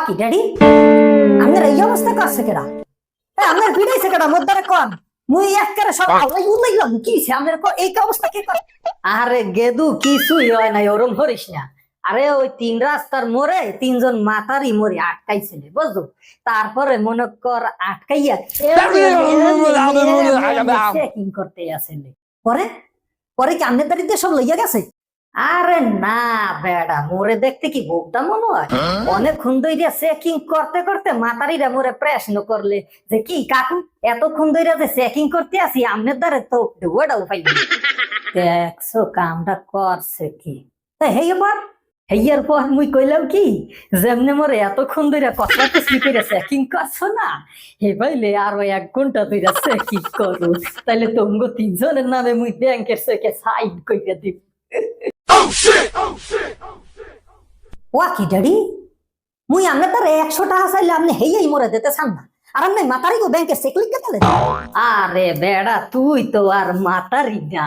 কি ড্যাডি আপনার এই অবস্থা করছে কেডা এ, আপনার পিড়াইছে কেডা মধ্যে কন মুই একেবারে সব আলাই উলাইলাম কি হইছে? আপনার ক- এই অবস্থা কে করে আরে গেদু কিছুই হয় নাই ওরম করিস না আরে ওই তিন রাস্তার মোড়ে তিনজন মাতারি মোড়ে আটকাইছিল বুঝলো তারপরে মনে কর আটকাইয়া করতে আসেন পরে পরে কি আমনের দাঁড়িয়ে সব লইয়া গেছে আরে না বেড়া মোরে দেখতে কি বোকটা মনে হয়? অনেকক্ষণ ধইরা চেকিং করতে করতে মাতারিরা মোরে প্রশ্ন করলে যে কি কাকু এতক্ষণ ধইরা যে চেকিং করতে আসি আমনের দ্বারে তো ওটাও পাইনি দেখছ কামটা করছে কি? হেই এবার হেইয়ার পর মুই কইলাম কি যেমনে মোরে এতক্ষণ ধইরা কথা কুসি করে চেকিং করছ না হে ভাইলে আরও এক ঘণ্টা ধইরা চেকিং করো তাইলে তোমগো তিনজনের নামে মুই ব্যাংকের চেকে সাইন কইরা দিব। ওয়া কি ড্যাডি মুই আমনে তার একশো টাকা চাইলে আপনি হেই মোরে দিতে চান না। আর আপনি মাতারি গো ব্যাংকে চেক গেলেন আরে বেড়া তুই তো আর মাতারি না।